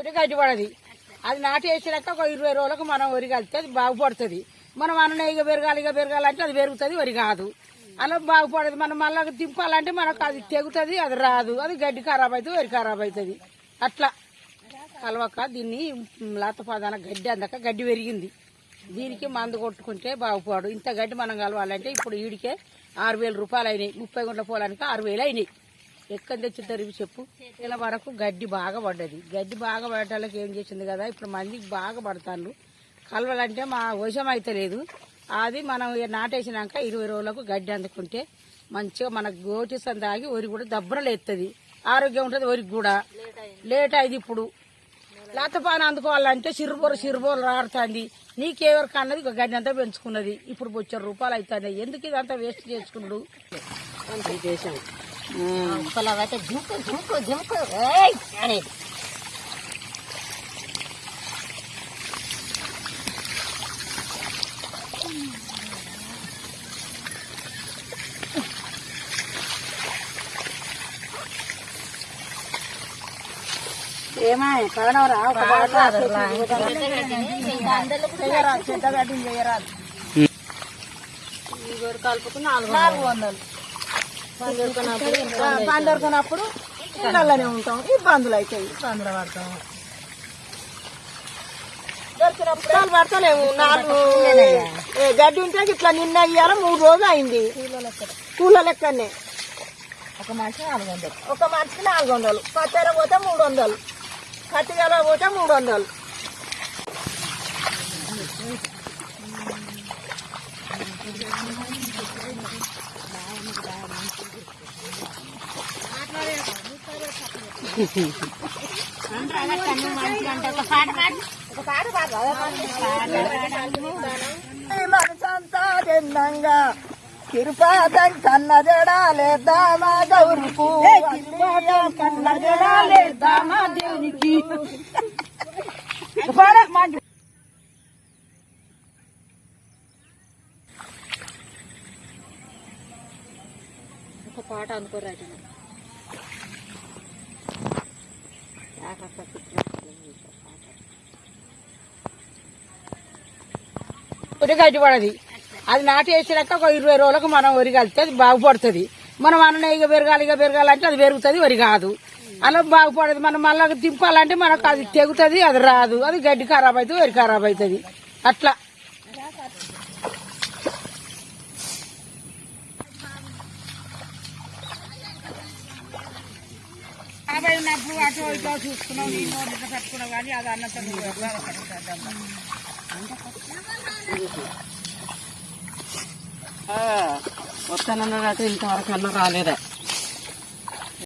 ఒకటి గడ్డి పడది అది నాటు వేసినాక ఒక ఇరవై రోజులకు మనం వరి కలిస్తే అది బాగుపడుతుంది. మనం అన్న ఇక పెరగాలి ఇక పెరగాలంటే అది పెరుగుతుంది వరి కాదు. అలా బాగుపడదు. మనం మళ్ళీ దింపాలంటే మనకు అది తెగుతుంది అది రాదు. అది గడ్డి ఖరాబ్ అవుతుంది వరి ఖరాబ్ అవుతుంది అట్లా కలవక దీన్ని లతపాదాన గడ్డి అందక గడ్డి పెరిగింది. దీనికి మందు కొట్టుకుంటే బాగుపడు. ఇంత గడ్డి మనం కలవాలంటే ఇప్పుడు ఈడికే ఆరు వేల రూపాయలు అయినాయి. ముప్పై గుంట్ల పొలానికి ఆరు వేలు అయినాయి. ఎక్కడ తెచ్చి ఇవి చెప్పు. ఇలా వరకు గడ్డి బాగా పడ్డది. గడ్డి బాగా పడటానికి ఏం చేసింది కదా ఇప్పుడు మందికి బాగా పడతాను కలవాలంటే మా వశం అయితే లేదు. అది మనం నాటేసినాక ఇరవై రోజులకు గడ్డి అందుకుంటే మంచిగా మనకు గోటిసం తాగి వరి కూడా దబ్బరలు ఎత్తది ఆరోగ్యం ఉంటుంది వరికి కూడా. లేట్ అయింది ఇప్పుడు. లేతపాన అందుకోవాలంటే సిరుబోర సిరుబోరు రాడుతుంది నీకెవరికి అన్నది ఒక గడ్డి అంతా పెంచుకున్నది. ఇప్పుడు బొచ్చరు రూపాయలు అవుతుంది ఎందుకు ఇదంతా వేస్ట్ చేసుకున్నాడు? చేశాం అయితే జింకు జింకు జింకు ఏయ్ అనేది ఏమా కవనవరా ఒక చెయ్యరా చెడ్డ గడ్డి చెయ్యరా కలుపుకు నాలుగు నాలుగు వందలు పందరుకున్నప్పుడు ఇళ్ళలోనే ఉంటాం. ఇబ్బందులు అవుతాయి ఇబ్బందులు పడతాం దొరికినప్పుడు పడతలేము నాలుగు ఏ గడ్డి ఉంటే ఇట్లా నిన్న ఇయ్యాల మూడు రోజులు అయింది. కూల లెక్కనే. ఒక మనిషి నాలుగు వందలు. ఒక మనిషికి నాలుగు వందలు. కత్తెర పోతే మూడు వందలు. కత్తిగల పోతే మూడు వందలు. తిరుపాతం కన్న జడాలేద్దామా గౌరుకు తిరుపాతం కన్న జడాలేద్దామా దేవునికి ఒక పాట అనుకోరాట ఒకటి గడ్డి పడది. అది నాటి వేసినాక ఒక ఇరవై రోజులకు మనం వరి కలిస్తే అది బాగుపడుతుంది. మనం అన్న ఇక పెరగాలి ఇక పెరగాలంటే అది పెరుగుతుంది వరి కాదు. అలా బాగుపడదు. మనం మళ్ళీ దింపాలంటే మనకు అది తెగుతుంది అది రాదు. అది గడ్డి ఖరాబ్ అవుతుంది వరి ఖరాబ్ అవుతుంది. అట్లా. ఉన్నప్పుడు అటు ఇటు చూసుకున్నాం నీ నోటి కట్టుకున్నావు కానీ అది అన్నతో వస్తానన్నాడు ఇంతవరకు అన్న రాలేదా.